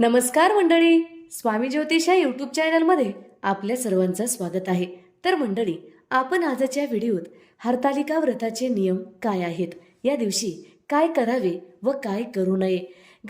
नमस्कार मंडळी. स्वामी ज्योतिष या यूट्यूब चॅनलमध्ये आपल्या सर्वांचं स्वागत आहे. तर मंडळी आपण आजच्या व्हिडिओत हरतालिका व्रताचे नियम काय आहेत? या दिवशी काय करावे व काय करू नये?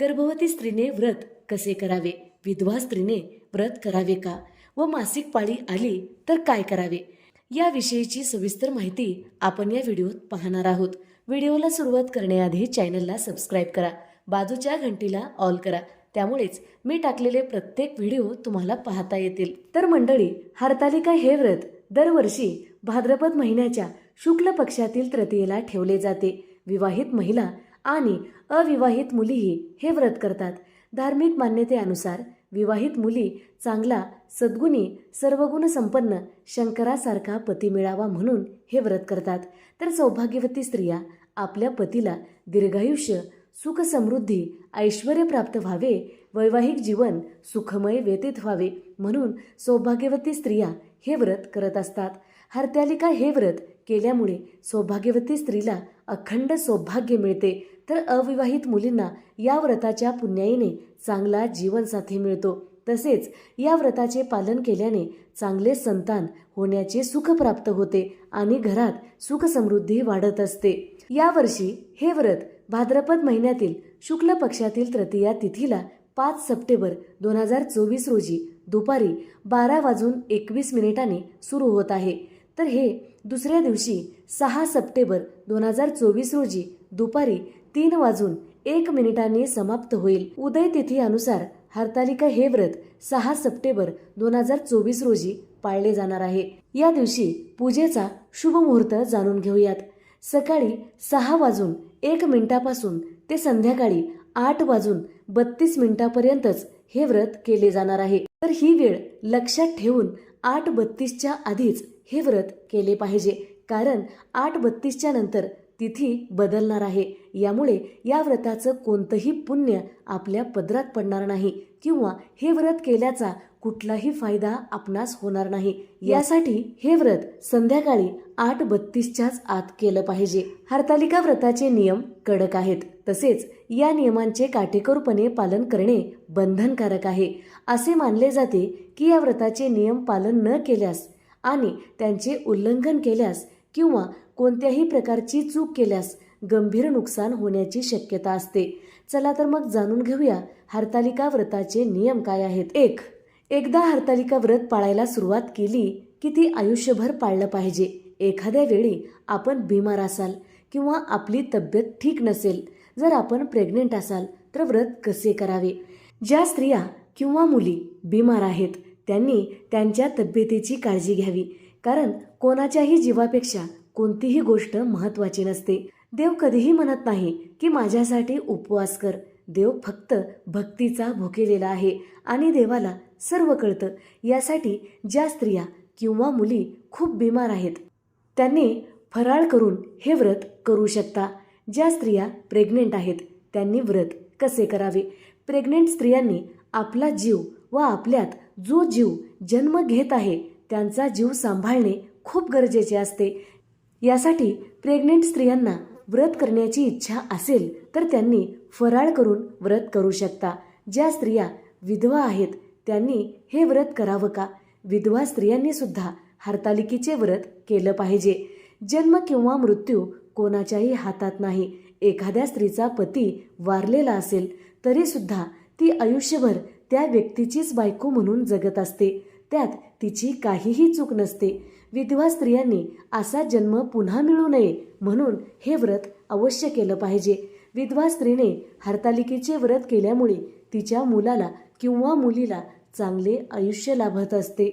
गर्भवती स्त्रीने व्रत कसे करावे? विधवा स्त्रीने व्रत करावे का? व मासिक पाळी आली तर काय करावे? याविषयीची सविस्तर माहिती आपण या व्हिडिओत पाहणार आहोत. व्हिडिओला सुरुवात करण्याआधी चॅनलला सबस्क्राईब करा. बाजूच्या घंटीला ऑल करा. त्यामुळेच मी टाकलेले प्रत्येक व्हिडिओ तुम्हाला पाहता येतील. तर मंडळी हरतालिका हे व्रत दरवर्षी भाद्रपद महिन्याच्या शुक्ल पक्षातील तृतीयेला ठेवले जाते. विवाहित महिला आणि अविवाहित मुलीही हे व्रत करतात. धार्मिक मान्यतेनुसार विवाहित मुली चांगला सद्गुणी सर्वगुण संपन्न शंकरासारखा पती मिळावा म्हणून हे व्रत करतात. तर सौभाग्यवती स्त्रिया आपल्या पतीला दीर्घायुष्य सुख समृद्धी ऐश्वर प्राप्त व्हावे वैवाहिक जीवन सुखमय व्यतीत व्हावे म्हणून सौभाग्यवती स्त्रिया हे व्रत करत असतात. हरत्यालिका हे व्रत केल्यामुळे सौभाग्यवती स्त्रीला अखंड सौभाग्य मिळते. तर अविवाहित मुलींना या व्रताच्या पुण्याईने चांगला जीवनसाथी मिळतो. तसेच या व्रताचे पालन केल्याने चांगले संतान होण्याचे सुख प्राप्त होते आणि घरात सुखसमृद्धी वाढत असते. यावर्षी हे व्रत भाद्रपद महिन्यातील शुक्ल पक्षातील तृतीया तिथीला पाच सप्टेंबर दोन हजार चोवीस रोजी दुपारी बारा वाजून एकवीस मिनिटांनी सुरू होत आहे. तर हे दुसऱ्या दिवशी सहा सप्टेंबर दोन हजार चोवीस रोजी दुपारी तीन वाजून एक मिनिटांनी समाप्त होईल. उदय तिथीनुसार हरतालिका हे व्रत सहा सप्टेंबर दोन हजार चोवीस रोजी पाळले जाणार आहे. या दिवशी पूजेचा शुभ मुहूर्त जाणून घेऊयात. सकाळी सहा वाजून एक मिनिटापासून ते संध्याकाळी आठ वाजून बत्तीस मिनिटापर्यंतच हे व्रत केले जाणार आहे. तर ही वेळ लक्षात ठेवून आठ बत्तीसच्या आधीच हे व्रत केले पाहिजे. कारण आठ बत्तीसच्या नंतर तिथी बदलणार आहे. यामुळे या व्रताचं कोणतंही पुण्य आपल्या पदरात पडणार नाही किंवा हे व्रत केल्याचा कुठलाही फायदा आपणास होणार नाही. यासाठी हे व्रत संध्याकाळी आठ बत्तीसच्याच आत केलं पाहिजे. हरतालिका व्रताचे नियम कडक आहेत. तसेच या नियमांचे काटेकोरपणे पालन करणे बंधनकारक आहे. असे मानले जाते की या व्रताचे नियम पालन न केल्यास आणि त्यांचे उल्लंघन केल्यास किंवा कोणत्याही प्रकारची चूक केल्यास गंभीर नुकसान होण्याची शक्यता असते. चला तर मग जाणून घेऊया हरतालिका व्रताचे नियम काय आहेत. एक एकदा हरतालिका व्रत पाळायला सुरुवात केली की ती आयुष्यभर पाळलं पाहिजे. एखाद्या वेळी आपण बिमार असाल किंवा आपली तब्येत ठीक नसेल जर आपण प्रेग्नेंट असाल तर व्रत कसे करावे? ज्या स्त्रिया किंवा मुली बिमार आहेत त्यांनी त्यांच्या तब्येतीची काळजी घ्यावी. कारण कोणाच्याही जीवापेक्षा कोणतीही गोष्ट महत्त्वाची नसते. देव कधीही म्हणत नाही की माझ्यासाठी उपवास कर. देव फक्त भक्तीचा भुकेलेला आहे आणि देवाला सर्व कळतं. यासाठी ज्या स्त्रिया किंवा मुली खूप बिमार आहेत त्यांनी फराळ करून हे व्रत करू शकता. ज्या स्त्रिया प्रेग्नेंट आहेत त्यांनी व्रत कसे करावे? प्रेग्नेंट स्त्रियांनी आपला जीव व आपल्यात जो जीव जन्म घेत आहे त्यांचा जीव सांभाळणे खूप गरजेचे असते. यासाठी प्रेग्नेंट स्त्रियांना व्रत करण्याची इच्छा असेल तर त्यांनी फराळ करून व्रत करू शकता. ज्या स्त्रिया विधवा आहेत त्यांनी हे व्रत करावं का? विधवा स्त्रियांनी सुद्धा हरतालिकेचे व्रत केलं पाहिजे. जन्म किंवा मृत्यू कोणाच्याही हातात नाही. एखाद्या स्त्रीचा पती वारलेला असेल तरी सुद्धा ती आयुष्यभर त्या व्यक्तीचीच बायको म्हणून जगत असते. त्यात तिची काहीही चूक नसते. विधवा स्त्रियांनी असा जन्म पुन्हा मिळू नये म्हणून हे व्रत अवश्य केलं पाहिजे. विधवा स्त्रीने हरतालिकेचे व्रत केल्यामुळे तिच्या मुलाला किंवा मुलीला चांगले आयुष्य लाभत असते.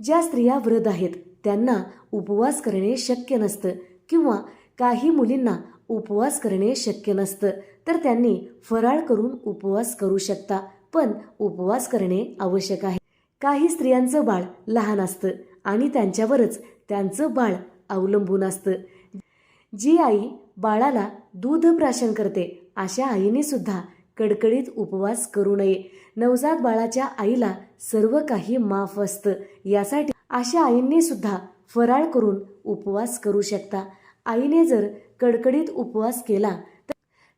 ज्या स्त्रिया व्रत आहेत त्यांना उपवास करणे शक्य नसतं किंवा काही मुलींना उपवास करणे शक्य नसतं तर त्यांनी फराळ करून उपवास करू शकता पण उपवास करणे आवश्यक आहे. काही स्त्रियांचं बाळ लहान असतं आणि त्यांच्यावरच त्यांचं बाळ अवलंबून असतं. जी आई बाळाला दूध प्राशन करते अशा आईने सुद्धा कडकडीत उपवास करू नये. नवजात बाळाच्या आईला सर्व काही माफ असतं. यासाठी अशा आईंनी सुद्धा फराळ करून उपवास करू शकता. आईने जर कडकडीत उपवास केला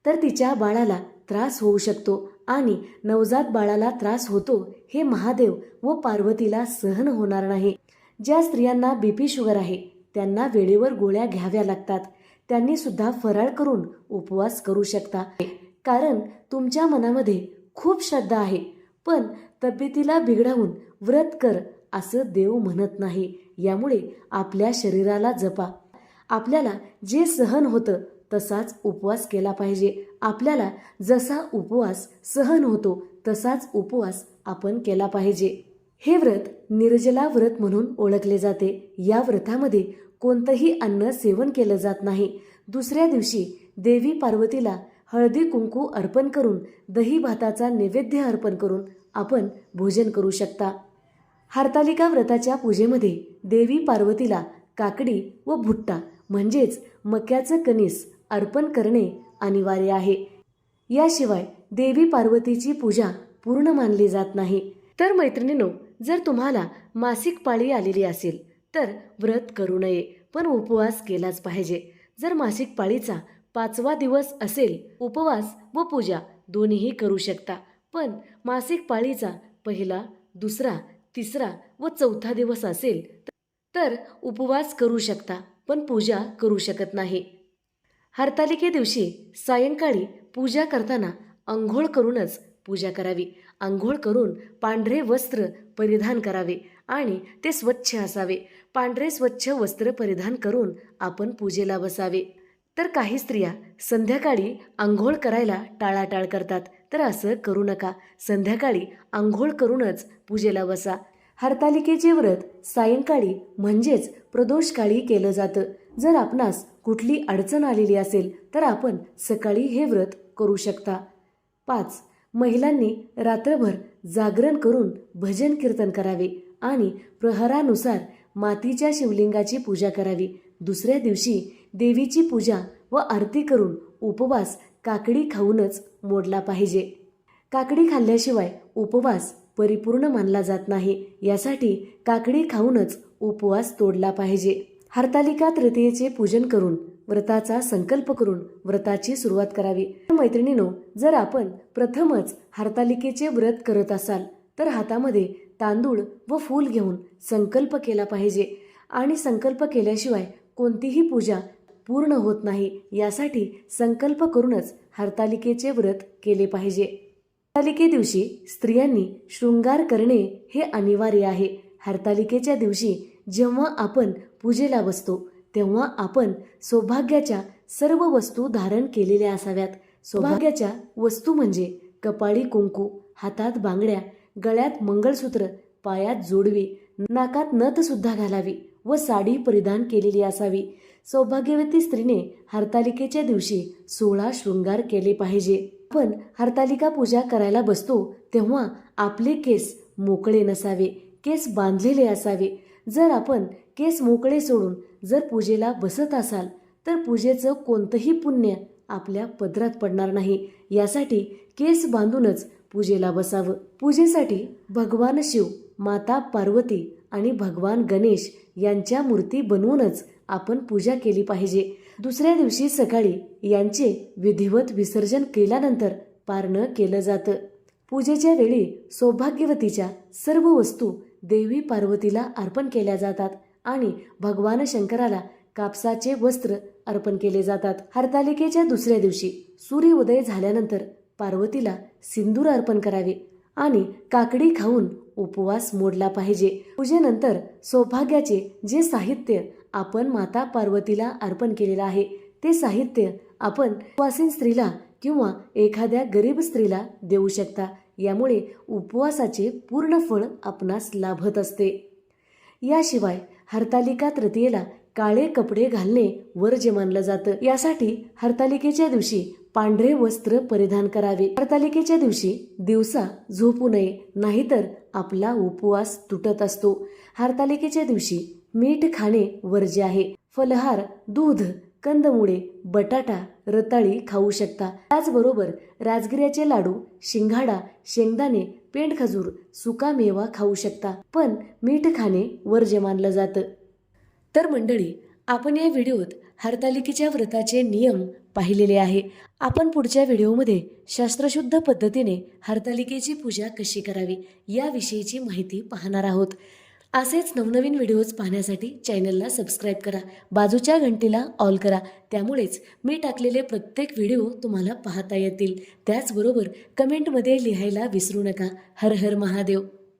तर तिच्या बाळाला त्रास होऊ शकतो आणि नवजात बाळाला त्रास होतो हे महादेव व पार्वतीला सहन होणार नाही. ज्या स्त्रियांना बीपी शुगर आहे त्यांना वेळेवर गोळ्या घ्याव्या लागतात. त्यांनी सुद्धा फराळ करून उपवास करू शकता. कारण तुमच्या मनामध्ये खूप श्रद्धा आहे. पण तब्येतीला बिघडवून व्रत कर असं देव म्हणत नाही. यामुळे आपल्या शरीराला जपा. आपल्याला जे सहन होतं तसाच उपवास केला पाहिजे. आपल्याला जसा उपवास सहन होतो तसाच उपवास आपण केला पाहिजे. हे व्रत निर्जला व्रत म्हणून ओळखले जाते. या व्रतामध्ये कोणतंही अन्न सेवन केलं जात नाही. दुसऱ्या दिवशी देवी पार्वतीला हळदी कुंकू अर्पण करून दही भाताचा नैवेद्य अर्पण करून आपण भोजन करू शकता. हरतालिका व्रताच्या पूजेमध्ये देवी पार्वतीला काकडी व भुट्टा म्हणजेच मक्याचं कणीस अर्पण करणे अनिवार्य आहे. याशिवाय देवी पार्वतीची पूजा पूर्ण मानली जात नाही. तर मैत्रिणीनो जर तुम्हाला मासिक पाळी आलेली असेल तर व्रत करू नये पण उपवास केलाच पाहिजे. जर मासिक पाळीचा पाचवा दिवस असेल उपवास व पूजा दोन्हीही करू शकता. पण मासिक पाळीचा पहिला दुसरा तिसरा व चौथा दिवस असेल तर उपवास करू शकता पण पूजा करू शकत नाही. हरतालिके दिवशी सायंकाळी पूजा करताना आंघोळ करूनच पूजा करावी. आंघोळ करून पांढरे वस्त्र परिधान करावे आणि ते स्वच्छ असावे. पांढरे स्वच्छ वस्त्र परिधान करून आपण पूजेला बसावे. तर काही स्त्रिया संध्याकाळी आंघोळ करायला टाळाटाळ करतात. तर असं करू नका. संध्याकाळी आंघोळ करूनच पूजेला बसा. हरतालिकेचे व्रत सायंकाळी म्हणजेच प्रदोषकाळी केलं जातं. जर आपणास कुठली अडचण आलेली असेल तर आपण सकाळी हे व्रत करू शकता. पाच. महिलांनी रात्रभर जागरण करून भजन कीर्तन करावे आणि प्रहरानुसार मातीच्या शिवलिंगाची पूजा करावी. दुसऱ्या दिवशी देवीची पूजा व आरती करून उपवास काकडी खाऊनच मोडला पाहिजे. काकडी खाल्ल्याशिवाय उपवास परिपूर्ण मानला जात नाही. यासाठी काकडी खाऊनच उपवास तोडला पाहिजे. हरतालिका तृतीयेचे पूजन करून व्रताचा संकल्प करून व्रताची सुरुवात करावी. मैत्रिणीनो जर आपण प्रथमच हरतालिकेचे व्रत करत असाल तर हातामध्ये तांदूळ व फूल घेऊन संकल्प केला पाहिजे. आणि संकल्प केल्याशिवाय कोणतीही पूजा पूर्ण होत नाही. यासाठी संकल्प करूनच हरतालिकेचे व्रत केले पाहिजे. हरतालिके दिवशी स्त्रियांनी शृंगार करणे हे अनिवार्य आहे. हरतालिकेच्या दिवशी जेव्हा आपण पूजेला बसतो तेव्हा आपण सौभाग्याच्या सर्व वस्तू धारण केलेल्या असाव्यात. सौभाग्याच्या वस्तू म्हणजे कपाळी कुंकू हातात बांगड्या गळ्यात मंगळसूत्र पायात जोडवी नाकात नथ सुद्धा घालावी व साडी परिधान केलेली असावी. सौभाग्यवती स्त्रीने हरतालिकेच्या दिवशी सोळा शृंगार केले पाहिजे. आपण हरतालिका पूजा करायला बसतो तेव्हा आपले केस मोकळे नसावे केस बांधलेले असावे. जर आपण केस मोकळे सोडून जर पूजेला बसत असाल तर पूजेचं कोणतंही पुण्य आपल्या पदरात पडणार नाही. यासाठी केस बांधूनच पूजेला बसावं. पूजेसाठी भगवान शिव माता पार्वती आणि भगवान गणेश यांच्या मूर्ती बनवूनच आपण पूजा केली पाहिजे. दुसऱ्या दिवशी सकाळी यांचे विधिवत विसर्जन केल्यानंतर पारणं केलं जातं. पूजेच्या वेळी सौभाग्यवतीच्या सर्व वस्तू देवी पार्वतीला अर्पण केल्या जातात आणि भगवान शंकराला कापसाचे वस्त्र अर्पण केले जातात. हरतालिकेच्या दुसऱ्या दिवशी सूर्योदय झाल्यानंतर पार्वतीला सिंदूर अर्पण करावे आणि काकडी खाऊन उपवास मोडला पाहिजे. पूजेनंतर सौभाग्याचे जे साहित्य आपण माता पार्वतीला अर्पण केलेलं आहे ते साहित्य आपण उपवासीन स्त्रीला किंवा एखाद्या गरीब स्त्रीला देऊ शकता. यामुळे उपवासाचे पूर्ण फळ आपणास लाभत असते. याशिवाय हरतालिका तृतीयेला काळे कपडे घालणे वर्ज्य मानलं जातं. यासाठी हरतालिकेच्या दिवशी पांढरे वस्त्र परिधान करावे. हरतालिकेच्या दिवशी दिवसा झोपू नये नाहीतर आपला उपवास तुटत असतो. हरतालिकेच्या दिवशी मीठ खाणे वर्ज्य आहे. फलहार दूध कंदमुळे बटाटा रताळी खाऊ शकता. त्याचबरोबर राजगिऱ्याचे लाडू शिंगाडा शेंगदाणे पेंड खजूर सुका मेवा खाऊ शकता. पण मीठ खाणे वर्ज्य मानलं जातं. तर मंडळी आपण या व्हिडिओत हरतालिकेच्या व्रताचे नियम पाहिलेले आहे. आपण पुढच्या व्हिडिओमध्ये शास्त्रशुद्ध पद्धतीने हरतालिकेची पूजा कशी करावी याविषयीची माहिती पाहणार आहोत. असेच नवनवीन व्हिडिओज पाहण्यासाठी चॅनलला सबस्क्राईब करा बाजूच्या घंटीला ऑल करा त्यामुळेच मी टाकलेले प्रत्येक व्हिडिओ तुम्हाला पाहता येतील. त्याचबरोबर कमेंटमध्ये लिहायला विसरू नका. हर हर महादेव.